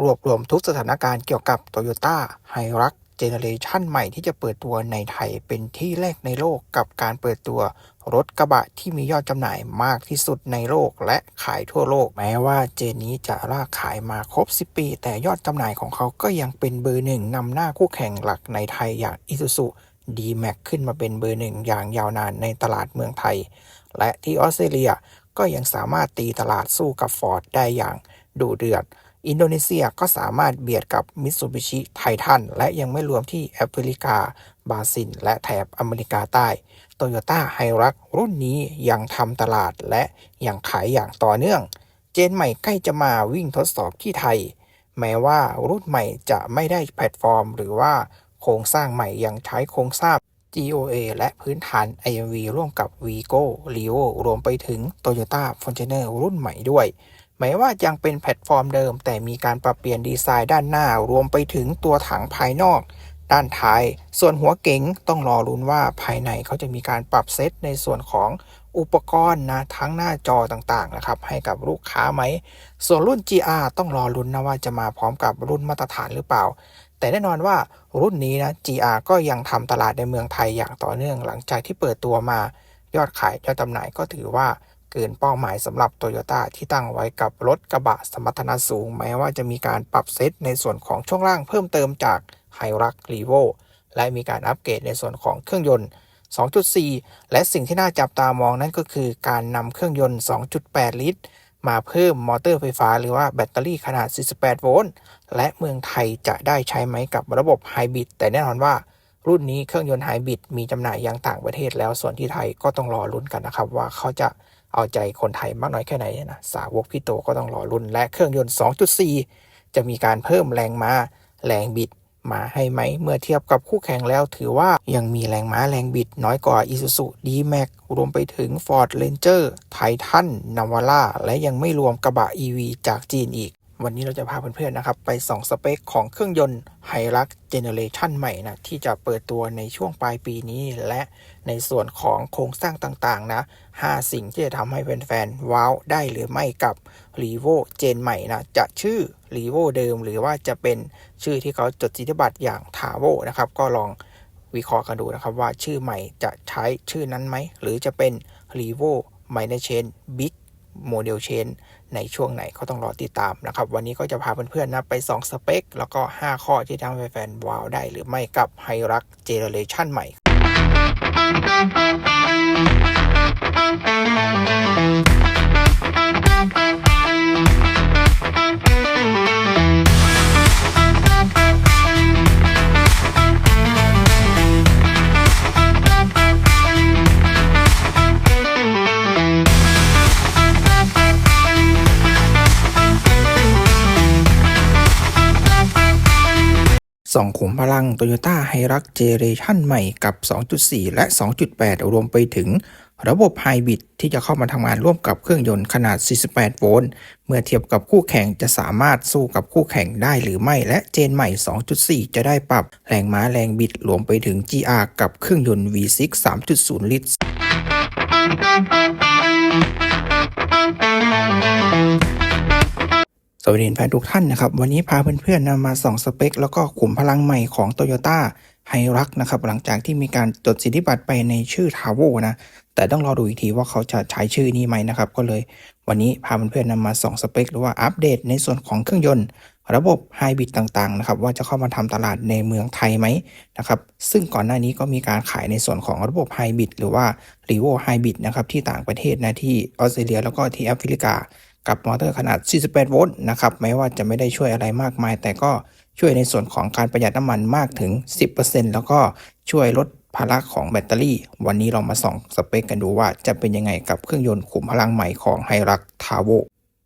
รวบรวมทุกสถานการณ์เกี่ยวกับ Toyota h i r u x เจเนเรชันใหม่ที่จะเปิดตัวในไทยเป็นที่แรกในโลกกับการเปิดตัวรถกระบะที่มียอดจำหน่ายมากที่สุดในโลกและขายทั่วโลก แม้ว่าเจนนี้จะลากขายมาครบ 10 ปี แต่ยอดจำหน่ายของเขาก็ยังเป็นเบอร์หนึ่งนำหน้าคู่แข่งหลักในไทยอย่าง Isuzu D-Max ขึ้นมาเป็นเบอร์หนึ่งอย่างยาวนานในตลาดเมืองไทย และที่ออสเตรเลียก็ยังสามารถตีตลาดสู้กับ Ford ได้อย่างดุเดือด อินโดนีเซียก็สามารถเบียดกับมิตซูบิชิไททันและยังไม่รวมที่แอฟริกา บราซิล และแถบอเมริกาใต้โตโยต้าไฮรักรุ่นนี้ยังทำตลาดและยังขายอย่างต่อเนื่อง เจนใหม่ใกล้จะมาวิ่งทดสอบที่ไทย แม้ว่ารุ่นใหม่จะไม่ได้แพลตฟอร์ม หรือว่าโครงสร้างใหม่ยังใช้โครงสร้าง GOA และพื้นฐาน IMV ร่วมกับ Vigo Leo รวมไปถึง Toyota Fortuner รุ่นใหม่ด้วย แม้ว่ายังเป็นแพลตฟอร์มเดิม แต่มีการปรับเปลี่ยนดีไซน์ด้านหน้ารวมไปถึงตัวถังภายนอก ด้านท้าย ส่วนหัวเก๋งต้องรอรุ้นว่าภายในเขาจะมีการปรับเซตในส่วนของอุปกรณ์นะทั้งหน้าจอต่างๆนะครับให้กับลูกค้าไหม ส่วนรุ่น GR ต้องรอรุ้นนะว่าจะมาพร้อมกับรุ่นมาตรฐานหรือเปล่า แต่แน่นอนว่ารุ่นนี้นะ GR ก็ยังทำตลาดในเมืองไทยอย่างต่อเนื่องหลังจากที่เปิดตัวมา ยอดขายยอดจำหน่ายก็ถือว่า เกินเป้าหมายสำหรับ Toyota ที่ตั้งไว้กับรถกระบะสมรรถนะสูง แม้ว่าจะมีการปรับเซตในส่วนของช่วงล่างเพิ่มเติมจาก h i r u x r e v o และมีการอัปเกรดในส่วนของเครื่องยนต์ 2.4 และสิ่งที่น่าจับตามองนั่นก็คือการนำเครื่องยนต์ 2.8 ลิตร มาเพิ่มมอเตอร์ไฟฟ้า หรือว่าแบตเตอรี่ขนาด 48 โวลต์ และเมืองไทยจะได้ใช้ไหมกับระบบไฮบริดแต่แน่นอนว่ารุ่นนี้เครื่องยนต์ไฮบริดมีจำหน่ายยังต่างประเทศแล้วส่วนที่ไทยก็ต้องรอลุ้นกันนะครับว่าเขาจะ เอาใจคนไทยมากน้อยแค่ไหนนะสาวกพี่โตก็ต้องรอลุ้นและเครื่องยนต์ 2.4 จะมีการเพิ่มแรงม้าแรงบิดมาให้ไหม เมื่อเทียบกับคู่แข่งแล้ว ถือว่ายังมีแรงม้าแรงบิดน้อยกว่า Isuzu D-Max รวมไปถึง Ford Ranger Titan Navara และยังไม่รวมกระบะ EV จากจีนอีก วันนี้เราจะพาเพื่อนๆนะครับ ไปส่องสเปคของเครื่องยนต์ h i l u x Generation ใหม่นะ ที่จะเปิดตัวในช่วงปลายปีนี้และในส่วนของโครงสร้างต่างๆ นะ 5 สิ่งที่จะทำให้แฟนๆ ว้าวได้หรือไม่กับ r e v o เจนใหม่นะ จะชื่อ r e v o เดิม หรือว่าจะเป็นชื่อที่เขาจดสิทธิบัตรอย่าง t a v o นะครับ ก็ลองวิเคราะห์กันดูนะครับว่าชื่อใหม่จะใช้ชื่อนั้นไหมหรือจะเป็น r e v o Minor Chain Big Model Chain ในช่วงไหนก็ต้องรอติดตามนะครับ วันนี้ก็จะพาเพื่อนๆนะไปส่องสเปค แล้วก็ 5 ข้อที่ทำให้แฟนว้าวได้หรือไม่กับไฮรักเจเนเรชั่นใหม่ สองขุมพลัง Toyota h i r u x Generation ใหม่กับ 2.4 และ 2.8 รวมไปถึงระบบไฮบริดที่จะเข้ามาทำงานร่วมกับเครื่องยนต์ขนาด 48 โวลต์ เมื่อเทียบกับคู่แข่งจะสามารถสู้กับคู่แข่งได้หรือไม่ และเจนใหม่ 2.4 จะได้ปรับแรงม้าแรงบิดรวมไปถึง GR กับเครื่องยนต์ V6 3.0 ลิตร สวัสดีแฟนทุกท่านนะครับ วันนี้พาเพื่อนๆนำมาส่องสเปค แล้วก็ขุมพลังใหม่ของ Toyota h i r u x นะครับหลังจากที่มีการจดสิทธิบัตรไปในชื่อ t a v o นะแต่ต้องรอดูอีกทีว่าเขาจะใช้ชื่อนี้ไหมนะครับ ก็เลยวันนี้พาเพื่อนๆนำมาส่องสเปค หรือว่าอัปเดตในส่วนของเครื่องยนต์ ระบบไฮบริดต่างๆนะครับว่าจะเข้ามาทำตลาดในเมืองไทยไหมนะครับซึ่งก่อนหน้านี้ก็มีการขายในส่วนของระบบไฮบริดหรือว่า r e v o ไฮบริดนะครับที่ต่างประเทศนะที่ออสเตรเลียแล้วก็ที่แอฟริกา กับมอเตอร์ขนาด 48 โวลต์นะครับแม้ว่าจะไม่ได้ช่วยอะไรมากมาย แต่ก็ช่วยในส่วนของการประหยัดน้ำมันมากถึง 10%แล้วก็ช่วยลดภาระของแบตเตอรี่ วันนี้เรามาส่องสเปคกันดูว่าจะเป็นยังไงกับเครื่องยนต์ขุมพลังใหม่ของไฮรักทาโว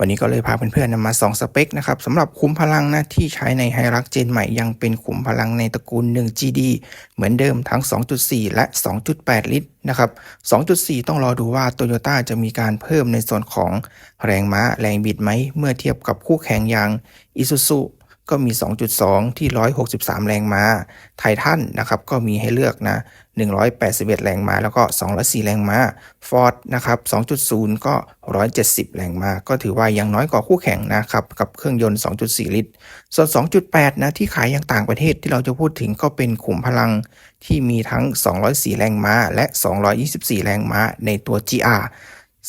วันนี้ก็เลยพาเพื่อนๆนำมาสองสเปคนะครับสำหรับขุมพลังนะที่ใช้ในไฮรักเจนใหม่ยังเป็นขุมพลังในตระกูล 1GD เหมือนเดิมทั้ง 2.4 และ 2.8 ลิตรนะครับ 2.4 ต้องรอดูว่า t o y ยต้จะมีการเพิ่มในส่วนของแรงม้าแรงบิดไหม เมื่อเทียบกับคู่แข่งอย่าง Isuzu ก็มี 2.2 ที่ 163 แรงม้า ไททันนะครับก็มีให้เลือกนะ 181 แรงม้า แล้วก็ 204 แรงม้าฟอร์ดนะครับ 2.0 ก็ 170 แรงม้า ก็ถือว่ายังน้อยกว่าคู่แข่งนะครับ กับเครื่องยนต์ 2.4 ลิตร ส่วน 2.8 นะที่ขายอย่างต่างประเทศที่เราจะพูดถึงก็เป็นขุมพลังที่มีทั้ง 204 แรงม้า และ 224 แรงม้าในตัว GR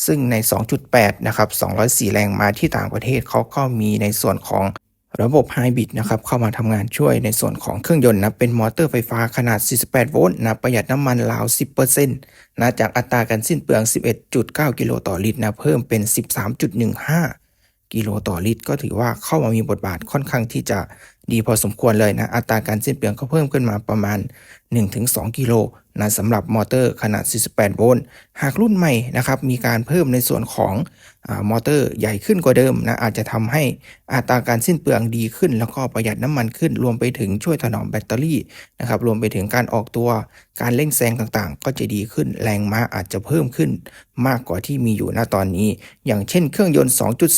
ซึ่งใน 2.8 นะครับ 204 แรงม้าที่ต่างประเทศเขาก็มีในส่วนของ ระบบไฮบริดนะครับเข้ามาทำงานช่วยในส่วนของเครื่องยนต์นะเป็นมอเตอร์ไฟฟ้าขนาด 48 โวลต์นะประหยัดน้ำมันราว 10%นะจากอัตราการสิ้นเปลือง 11.9 กิโลต่อลิตรนะเพิ่มเป็น 13.15 กิโลต่อลิตร ก็ถือว่าเข้ามามีบทบาทค่อนข้างที่จะดีพอสมควรเลยนะอัตราการสิ้นเปลืองก็เพิ่มขึ้นมาประมาณ 1-2 กิโล นะสำหรับมอเตอร์ขนาด 48 โวลต์ หากรุ่นใหม่นะครับมีการเพิ่มในส่วนของอมอเตอร์ใหญ่ขึ้นกว่าเดิมนะอาจจะทำให้อัตราการสิ้นเปลืองดีขึ้น แล้วก็ประหยัดน้ำมันขึ้น รวมไปถึงช่วยถนอมแบตเตอรี่นะครับรวมไปถึงการออกตัวการเร่งแซงต่างๆ ก็จะดีขึ้นแรงม้าอาจจะเพิ่มขึ้น มากกว่าที่มีอยู่ณตอนนี้ อย่างเช่นเครื่องยนต์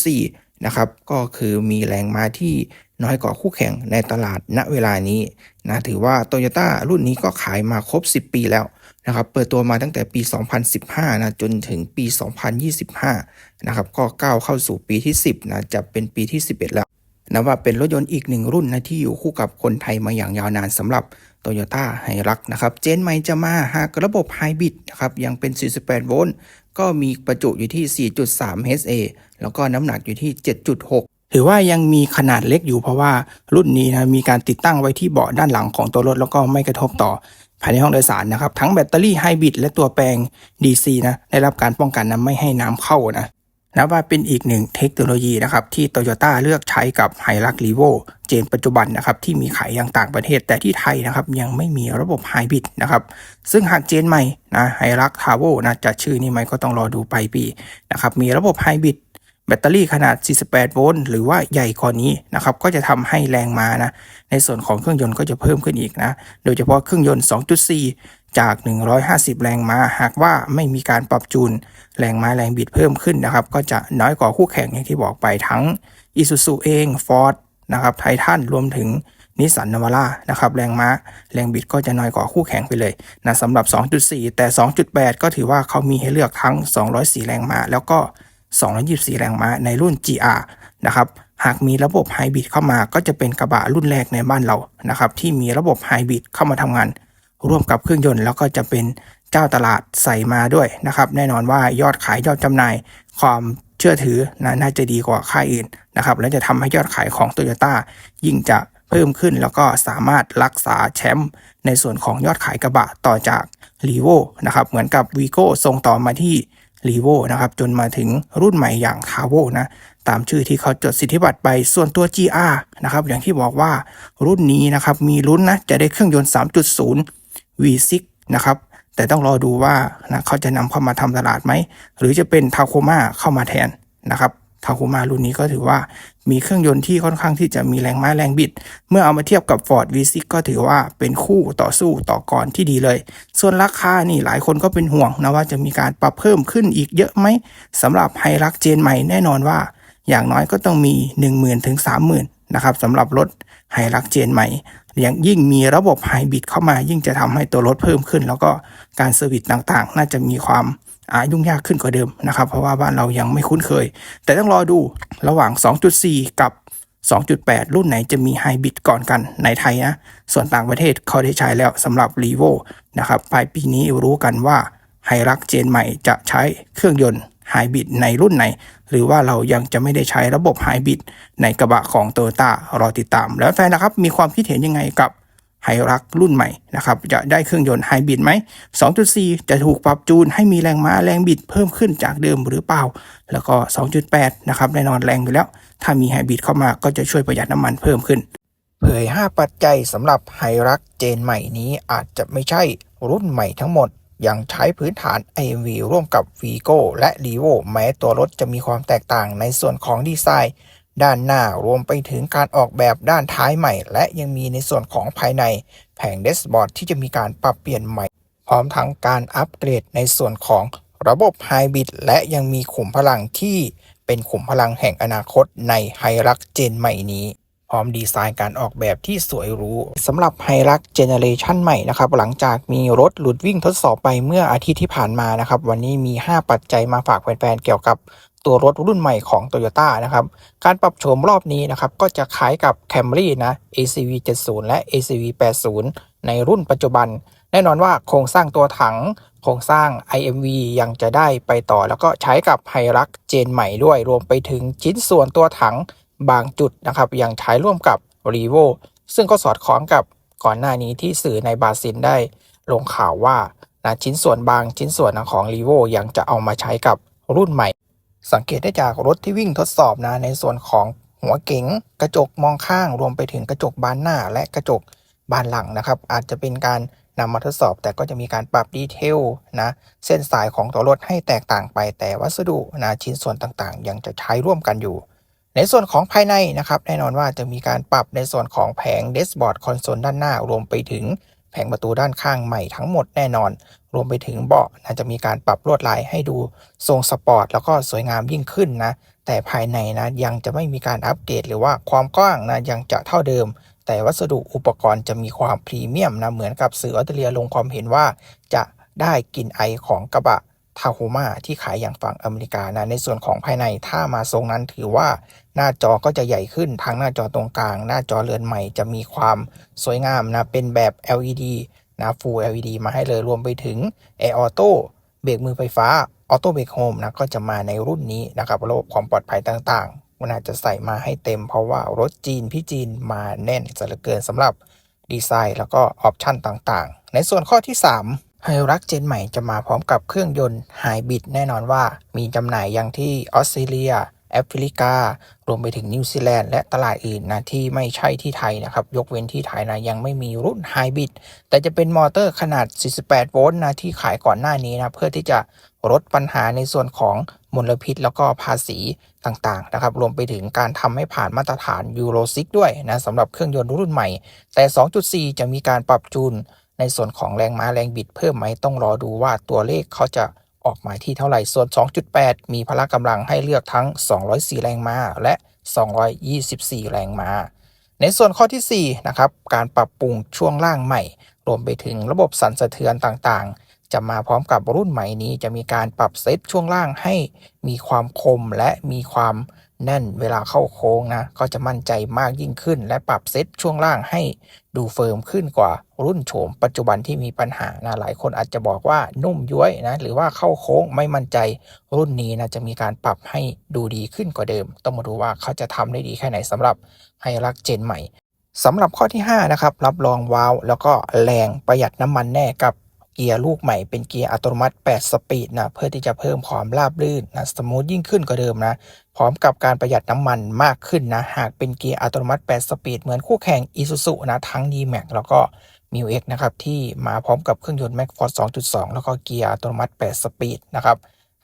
2.4นะครับก็คือมีแรงม้าที่ น้อยกว่าคู่แข่งในตลาดณเวลานี้นะถือว่า t o y ยต้รุ่นนี้ก็ขายมาครบ 10 ปีแล้วนะครับเปิดตัวมาตั้งแต่ปี 2015 นะจนถึงปี 2025 นะครับก็ก้าวเข้าสู่ปีที่ 10 นะจะเป็นปีที่ 11 แล้วนะว่าเป็นรถยนต์อีกหนึ่งรุ่นนะที่อยู่คู่กับคนไทยมาอย่างยาวนานสำหรับโตโยต้าไฮรักนะครับ เจนใหม่จะมาหากระบบไฮบริดนะครับยังเป็น 48 โวลต์ก็มีประจุอยู่ที่ 4.3 HA แล้วก็น้ำหนักอยู่ที่ 7.6 ถือว่ายังมีขนาดเล็กอยู่เพราะว่ารุ่นนี้นะมีการติดตั้งไว้ที่เบาะด้านหลังของตัวรถแล้วก็ไม่กระทบต่อภายในห้องโดยสารนะครับ ทั้งแบตเตอรี่ไฮบริดและตัวแปลง DC นะได้รับการป้องกันนะไม่ให้น้ำเข้านะนับว่าเป็นอีกหนึ่งเทคโนโลยีนะครับที่โตโยต้าเลือกใช้กับไฮรักรีโวเจนปัจจุบันนะครับที่มีขายอย่างต่างประเทศแต่ที่ไทยนะครับยังไม่มีระบบไฮบริดนะครับซึ่งหากเจนใหม่นะไฮรักทาโวนะจะชื่อนี้ไหมก็ต้องรอดูไปลายปีนะครับมีระบบไฮบริด แบตเตอรี่ขนาด 48 โวลต์หรือว่าใหญ่กว่านี้นะครับก็จะทำให้แรงม้านะในส่วนของเครื่องยนต์ก็จะเพิ่มขึ้นอีกนะโดยเฉพาะเครื่องยนต์ 2.4 จาก 150 แรงม้าหากว่าไม่มีการปรับจูน แรงม้าแรงบิดเพิ่มขึ้นนะครับก็จะน้อยกว่าคู่แข่งอย่างที่บอกไปทั้ง Isuzu เอง Ford นะครับไททันรวมถึงนิสสันนาวาร่านะครับแรงม้าแรงบิดก็จะน้อยกว่าคู่แข่งไปเลยนะสำหรับ 2.4 แต่ 2.8 ก็ถือว่าเขามีให้เลือกทั้ง 204 แรงม้าแล้วก็ 224 แรงม้าในรุ่น GR นะครับหากมีระบบไฮบริดเข้ามาก็จะเป็นกระบะรุ่นแรกในบ้านเรานะครับที่มีระบบไฮบริดเข้ามาทำงาน ร่วมกับเครื่องยนต์แล้วก็จะเป็นเจ้าตลาดใส่มาด้วยนะครับ แน่นอนว่ายอดขายยอดจำหน่าย ความเชื่อถือน,น่าจะดีกว่าค่ายอื่นนะครับและจะทำให้ยอดขายของ t o y ยต้ายิ่งจะเพิ่มขึ้นแล้วก็สามารถรักษาแชมป์ในส่วนของยอดขายกระบะต่อจาก r ีโวนะครับเหมือนกับ v ีโก้ส่งต่อมาที่ รีโวนะครับจนมาถึงรุ่นใหม่อย่างคาโวนะตามชื่อที่เขาจดสิทธิบัตรไปส่วนตัว GR นะครับอย่างที่บอกว่ารุ่นนี้นะครับมีลุ้นนะจะได้เครื่องยนต์ 3.0 V6 นะครับแต่ต้องรอดูว่านะเขาจะนำเข้ามาทำตลาดไหม หรือจะเป็นทาโคมาเข้ามาแทนนะครับ ทาโคมารุ่นนี้ก็ถือว่ามีเครื่องยนต์ที่ค่อนข้างที่จะมีแรงม้าแรงบิด เมื่อเอามาเทียบกับ Ford V6 ก็ถือว่าเป็นคู่ต่อสู้ต่อกรที่ดีเลย ส่วนราคานี่หลายคนก็เป็นห่วงนะว่าจะมีการปรับเพิ่มขึ้นอีกเยอะไหมสำหรับไฮรักเจนใหม่แน่นอนว่า อย่างน้อยก็ต้องมี 1 0,000ถึง30,000นะครับสำหรับรถไฮรักเจนใหม่ยังยิ่งมีระบบไฮบริดเข้ามายิ่งจะทำให้ตัวรถเพิ่มขึ้น แล้วก็การเซอร์วิสต่างๆ น่าจะมีความ ยุ่งยากขึ้นกว่าเดิมนะครับ เพราะว่าบ้านเรายังไม่คุ้นเคย แต่ต้องรอดูระหว่าง 2.4 กับ 2.8 รุ่นไหนจะมีไฮบริดก่อนกันในไทยนะ ส่วนต่างประเทศเขาได้ใช้แล้วสำหรับ r ีโวนะครับปลายปีนี้รู้กันว่าไฮรักเจนใหม่จะใช้เครื่องยนต์ไฮบริดในรุ่นไหน หรือว่าเรายังจะไม่ได้ใช้ระบบไฮบริดในกระบะของโตโยต้ารอติดตาม แล้วแฟนนะครับ มีความคิดเห็นยังไงกับ ไฮรักรุ่นใหม่นะครับจะได้เครื่องยนต์ไฮบริดไหม 2.4 จะถูกปรับจูนให้มีแรงม้าแรงบิดเพิ่มขึ้นจากเดิมหรือเปล่า แล้วก็ 2.8 นะครับแน่นอนแรงอยู่แล้ว ถ้ามีไฮบริดเข้ามาก็จะช่วยประหยัดน้ำมันเพิ่มขึ้น เผย 5 ปัจจัยสำหรับไฮรักเจนใหม่นี้อาจจะไม่ใช่รุ่นใหม่ทั้งหมด ยังใช้พื้นฐาน AMV ร่วมกับ Vigo และ r e v o แม้ตัวรถจะมีความแตกต่างในส่วนของดีไซน์ ด้านหน้ารวมไปถึงการออกแบบด้านท้ายใหม่ และยังมีในส่วนของภายในแผงเดสบอร์ดที่จะมีการปรับเปลี่ยนใหม่ พร้อมทั้งการอัปเกรดในส่วนของระบบไฮบริดและยังมีขุมพลังที่เป็นขุมพลังแห่งอนาคตในไฮรักเจนใหม่นี้ พร้อมดีไซน์การออกแบบที่สวยหรูสำหรับไฮรักเจเนเรชันใหม่นะครับหลังจากมีรถหลุดวิ่งทดสอบไปเมื่ออาทิตย์ที่ผ่านมานะครับ วันนี้มี 5 ปัจจัยมาฝากแฟนๆเกี่ยวกับ ตัวรถรุ่นใหม่ของ Toyota นะครับ การปรับโฉมรอบนี้นะครับ ก็จะคล้ายกับ Camry นะ ACV 70 และ ACV 80 ในรุ่นปัจจุบัน แน่นอนว่าโครงสร้างตัวถัง โครงสร้าง IMV ยังจะได้ไปต่อ แล้วก็ใช้กับไฮรักเจนใหม่ด้วย รวมไปถึงชิ้นส่วนตัวถังบางจุดนะครับ ยังใช้ร่วมกับ r e v o ซึ่งก็สอดคล้องกับก่อนหน้านี้ที่สื่อในบราซิลได้ลงข่าวว่านะชิ้นส่วนบางชิ้นส่วนของ r e v o ยังจะเอามาใช้กับรุ่นใหม่ สังเกตได้จากรถที่วิ่งทดสอบนะในส่วนของหัวเก๋งกระจกมองข้างรวมไปถึงกระจกบานหน้า และกระจกบานหลังนะครับ อาจจะเป็นการนำมาทดสอบ แต่ก็จะมีการปรับดีเทลนะเส้นสายของตัวรถให้แตกต่างไป แต่วัสดุนะชิ้นส่วนต่างๆ ยังจะใช้ร่วมกันอยู่ ในส่วนของภายในนะครับแน่นอนว่าจะมีการปรับในส่วนของแผงเดสบอร์ดคอนโซลด้านหน้ารวมไปถึงแผงประตูด้านข้างใหม่ทั้งหมดแน่นอน รวมไปถึงเบาะนะจะมีการปรับลวดลายให้ดูทรงสปอร์ตแล้วก็สวยงามยิ่งขึ้นนะ แต่ภายในนะยังจะไม่มีการอัปเกรดหรือว่าความกว้างนะยังจะเท่าเดิม แต่วัสดุอุปกรณ์จะมีความพรีเมียมนะเหมือนกับสื่อออสเตรเลียลงความเห็นว่า จะได้กลิ่นไอของกระบะทาโฮมาที่ขายอย่างฝั่งอเมริกานะในส่วนของภายในถ้ามาทรงนั้นถือว่าหน้าจอก็จะใหญ่ขึ้นทั้งหน้าจอตรงกลาง หน้าจอเรือนใหม่จะมีความสวยงามนะเป็นแบบ LED นะ Full LED มาให้เลยรวมไปถึง Air Auto เบรกมือไฟฟ้า Auto Brake Home นะก็จะมาในรุ่นนี้นะครับระบบความปลอดภัยต่างๆมันอาจจะใส่มาให้เต็มเพราะว่ารถจีนพี่จีนมาแน่นซะเหลือเกินสำหรับดีไซน์แล้วก็ออปชันต่างๆ ในส่วนข้อที่ 3ไฮรักเจนใหม่จะมาพร้อมกับเครื่องยนต์ไฮบริดแน่นอนว่ามีจำหน่ายอย่างที่ออสเตรเลีย แอฟริกา รวมไปถึงนิวซีแลนด์และตลาดอื่นนะที่ไม่ใช่ที่ไทยนะครับ ยกเว้นที่ไทยนะยังไม่มีรุ่นไฮบริดแต่จะเป็นมอเตอร์ขนาด 48 โวลต์นะที่ขายก่อนหน้านี้นะ เพื่อที่จะลดปัญหาในส่วนของมลพิษแล้วก็ภาษีต่างๆนะครับ รวมไปถึงการทำให้ผ่านมาตรฐานยูโร6ด้วยนะสำหรับเครื่องยนต์รุ่นใหม่ แต่ 2.4 จะมีการปรับจูนในส่วนของแรงม้าแรงบิดเพิ่มไหมต้องรอดูว่าตัวเลขเขาจะ ออกมาที่เท่าไหร่ ส่วน 2.8 มีพละกำลังให้เลือกทั้ง 204 แรงม้าและ 224 แรงม้า ในส่วนข้อที่ 4 นะครับ การปรับปรุงช่วงล่างใหม่ รวมไปถึงระบบสั่นสะเทือนต่างๆ จะมาพร้อมกับรุ่นใหม่นี้จะมีการปรับเซตช่วงล่างให้มีความคมและมีความ แน่นเวลาเข้าโค้งนะ ก็จะมั่นใจมากยิ่งขึ้น และปรับเซตช่วงล่างให้ดูเฟิร์มขึ้นกว่ารุ่นโฉมปัจจุบันที่มีปัญหานะหลายคนอาจจะบอกว่านุ่มย้วยนะหรือว่าเข้าโค้งไม่มั่นใจ รุ่นนี้นะจะมีการปรับให้ดูดีขึ้นกว่าเดิม ต้องมาดูว่าเขาจะทำได้ดีแค่ไหนสำหรับไฮรักเจนใหม่สำหรับข้อที่ 5 นะครับ รับรองว้าว แล้วก็แรงประหยัดน้ำมันแน่กับ เกียร์ลูกใหม่เป็นเกียร์อัตโนมัติ 8 สปีดนะเพื่อที่จะเพิ่มความราบรื่นนะสมูทยิ่งขึ้นกว่าเดิมนะพร้อมกับการประหยัดน้ำมันมากขึ้นนะหากเป็นเกียร์อัตโนมัติ 8 สปีดเหมือนคู่แข่ง Isuzu นะทั้ง D-Max แล้วก็ m i x นะครับที่มาพร้อมกับเครื่องยนต์ m a x f o r c e 2.2 แล้วก็เกียร์อัตโนมัติ 8 สปีดนะครับ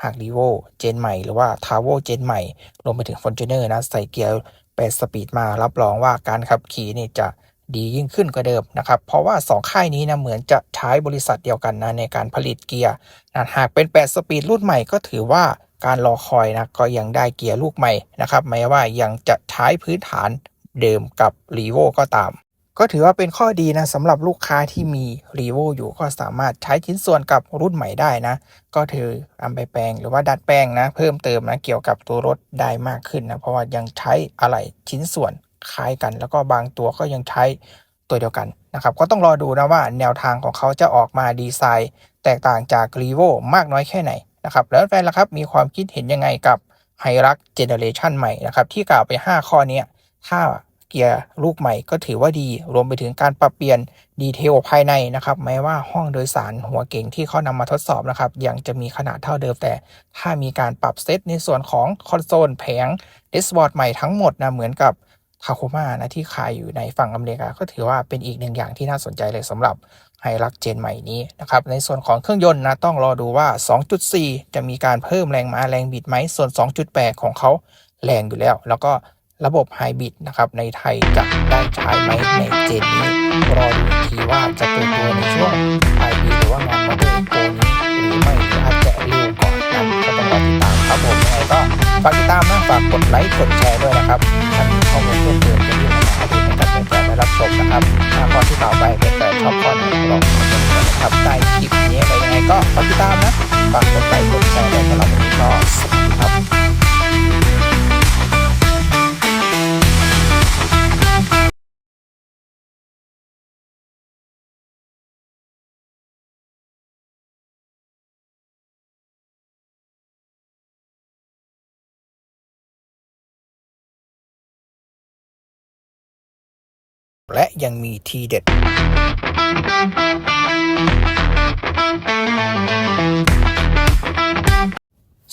หาก r e v o เจนใหม่หรือว่า t a v o เจนใหม่รวมไปถึง Fortuner นะใส่เกียร์ 8 สปีดมารับรองว่าการขับขี่นี่จะ ดียิ่งขึ้นกว่าเดิมนะครับ เพราะว่า 2 ค่ายนี้นะเหมือนจะใช้บริษัทเดียวกันนะในการผลิตเกียร์นะหากเป็น 8 สปีดรุ่นใหม่ก็ถือว่าการรอคอยนะก็ยังได้เกียร์ลูกใหม่นะครับแม้ว่ายังจะใช้พื้นฐานเดิมกับ r e v o ก็ตาม ก็ถือว่าเป็นข้อดีนะสำหรับลูกค้าที่มี r e v o อยู่ก็สามารถใช้ชิ้นส่วนกับรุ่นใหม่ได้นะ ก็ถือเอาไปแปลงหรือว่าดัดแปลงนะ เพิ่มเติมนะเกี่ยวกับตัวรถได้มากขึ้นนะเพราะว่ายังใช้อะไรชิ้นส่วน คล้ายกัน แล้วก็บางตัวก็ยังใช้ตัวเดียวกันนะครับ ก็ต้องรอดูนะว่าแนวทางของเขาจะออกมาดีไซน์ แตกต่างจาก r e v o มากน้อยแค่ไหนนะครับ แล้วแฟนล่ะครับมีความคิดเห็นยังไงกับไฮรักเจเนเรชันใหม่นะครับที่กล่าวไป 5 ข้อนี้ถ้าเกียร์ลูกใหม่ก็ถือว่าดี รวมไปถึงการปรับเปลี่ยนดีเทลภายในนะครับแม้ว่าห้องโดยสารหัวเก่งที่เขานำมาทดสอบนะครับยังจะมีขนาดเท่าเดิมแต่ ถ้ามีการปรับเซตในส่วนของคอนโซลแผงเดสบอร์ดใหม่ทั้งหมดนะเหมือนกับ ทาโคมานะที่ขายอยู่ในฝั่งอเมริกา ก็ถือว่าเป็นอีกหนึ่งอย่างที่น่าสนใจเลยสำหรับไฮรักเจนใหม่นี้นะครับ ในส่วนของเครื่องยนต์นะต้องรอดูว่า 2.4 จะมีการเพิ่มแรงม้าแรงบิดไหม ส่วน 2.8 ของเขาแรงอยู่แล้ว แล้วก็ระบบไฮบริดนะครับในไทยจะได้ใช้ไหมในเจนนี้รอดูทีว่าจะเปิดตัวในช่วงปลายปีหรือว่างานมาเดินโปรนี้หรือไม่หรืออาจจะเร็วก่อน ฝากติดตามครับผมยังไงก็ฝากติดตามนะฝากกดไลค์กดแชร์ด้วยนะครับถ้ามีข้อมูลเพิ่มเติมจะยื่นมาให้ผมกับแฟนๆได้รับชมนะครับถ้าข้อที่ต่อไปเป็นแฟนชอบข้อนลองคอมเมนต์กันนะครับใต้คลิปนี้อะไรยังไงก็ฝากติดตามนะฝากกดไลค์กดแชร์ด้วยสำหรับวันนี้ก็สครับ และยังมีทีเด็ด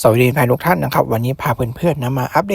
สวัสดีแฟนทุกท่านนะครับ วันนี้พาเพื่อนๆนะมาอัปเดต